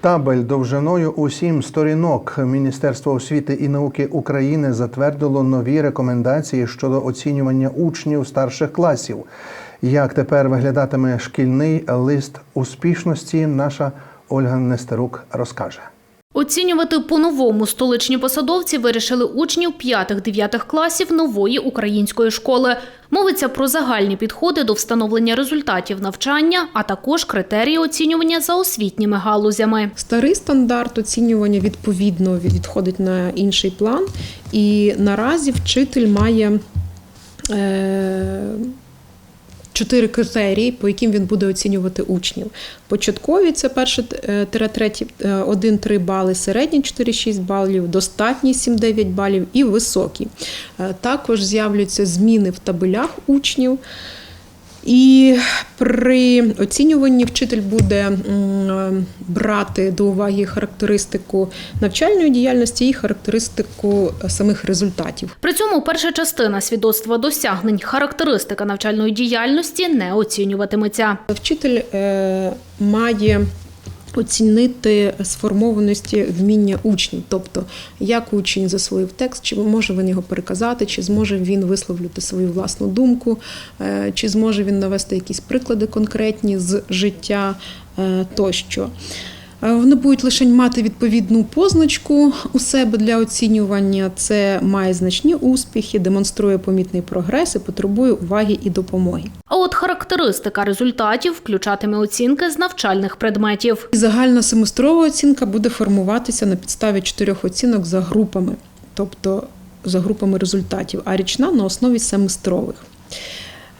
Табель довжиною у сім сторінок Міністерство освіти і науки України затвердило нові рекомендації щодо оцінювання учнів старших класів. Як тепер виглядатиме шкільний лист успішності, наша Ольга Нестерук розкаже. Оцінювати по-новому столичні посадовці вирішили учнів 5-9 класів нової української школи. Мовиться про загальні підходи до встановлення результатів навчання, а також критерії оцінювання за освітніми галузями. Старий стандарт оцінювання відповідно відходить на інший план, і наразі вчитель має е, чотири критерії, по яким він буде оцінювати учнів. Початкові це перше е, тире треті 1-3 бали, середні 4-6 балів, достатні 7-9 балів і високі. Е, Також з'являються зміни в табелях учнів. І при оцінюванні вчитель буде брати до уваги характеристику навчальної діяльності і характеристику самих результатів. При цьому перша частина свідоцтва досягнень характеристика навчальної діяльності не оцінюватиметься. Вчитель е, має оцінити сформованості вміння учнів, тобто як учень засвоїв текст, чи може він його переказати, чи зможе він висловлювати свою власну думку, е, чи зможе він навести якісь приклади конкретні з життя е, тощо. Е, Вони будуть лише мати відповідну позначку у себе для оцінювання. Це має значні успіхи, демонструє помітний прогрес і потребує уваги і допомоги. А от характеристика результатів включатиме оцінки з навчальних предметів. Загальна семестрова оцінка буде формуватися на підставі чотирьох оцінок за групами, тобто за групами результатів, а річна на основі семестрових.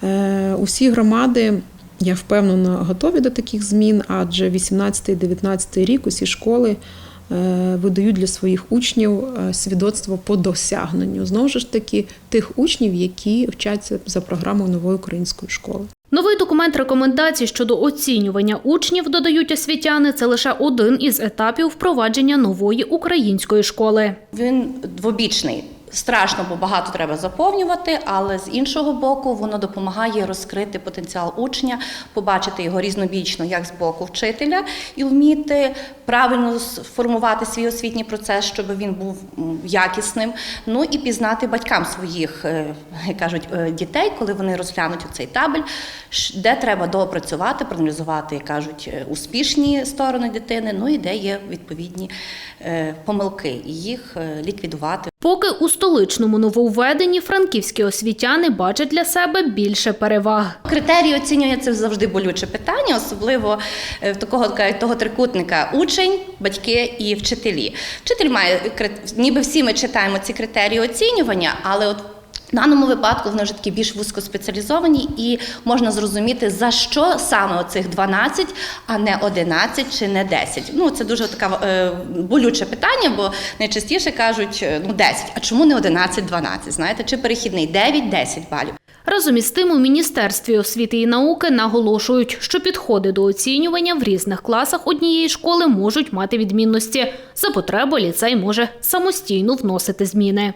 Е, Усі громади, я впевнена, готові до таких змін, адже 18-19 рік усі школи е, видають для своїх учнів е, свідоцтво по досягненню. Знову ж таки, тих учнів, які вчаться за програмою нової української школи. Новий документ рекомендацій щодо оцінювання учнів, додають освітяни, це лише один із етапів впровадження нової української школи. Він двобічний. Страшно, бо багато треба заповнювати, але з іншого боку, воно допомагає розкрити потенціал учня, побачити його різнобічно, як з боку вчителя, і вміти правильно сформувати свій освітній процес, щоб він був якісним. Ну і пізнати батькам своїх, е, як кажуть, е, дітей, коли вони розглянуть цей табель, де треба доопрацювати, проаналізувати, як кажуть, е, успішні сторони дитини, ну і де є відповідні помилки, і їх ліквідувати. Поки у столичному нововведенні франківські освітяни бачать для себе більше переваг. Критерії оцінювання це завжди болюче питання, особливо е, в такого того трикутника учень, батьки і вчителі. Вчитель має ніби всі ми читаємо ці критерії оцінювання, але от. В даному випадку вони вже такі більш вузькоспеціалізовані і можна зрозуміти, за що саме оцих 12, а не 11 чи не 10. Ну, це дуже така е, болюче питання, бо найчастіше кажуть е, ну 10, а чому не 11, 12, знаєте, чи перехідний 9, 10 балів. Разом із тим у Міністерстві освіти і науки наголошують, що підходи до оцінювання в різних класах однієї школи можуть мати відмінності. За потреби ліцей може самостійно вносити зміни.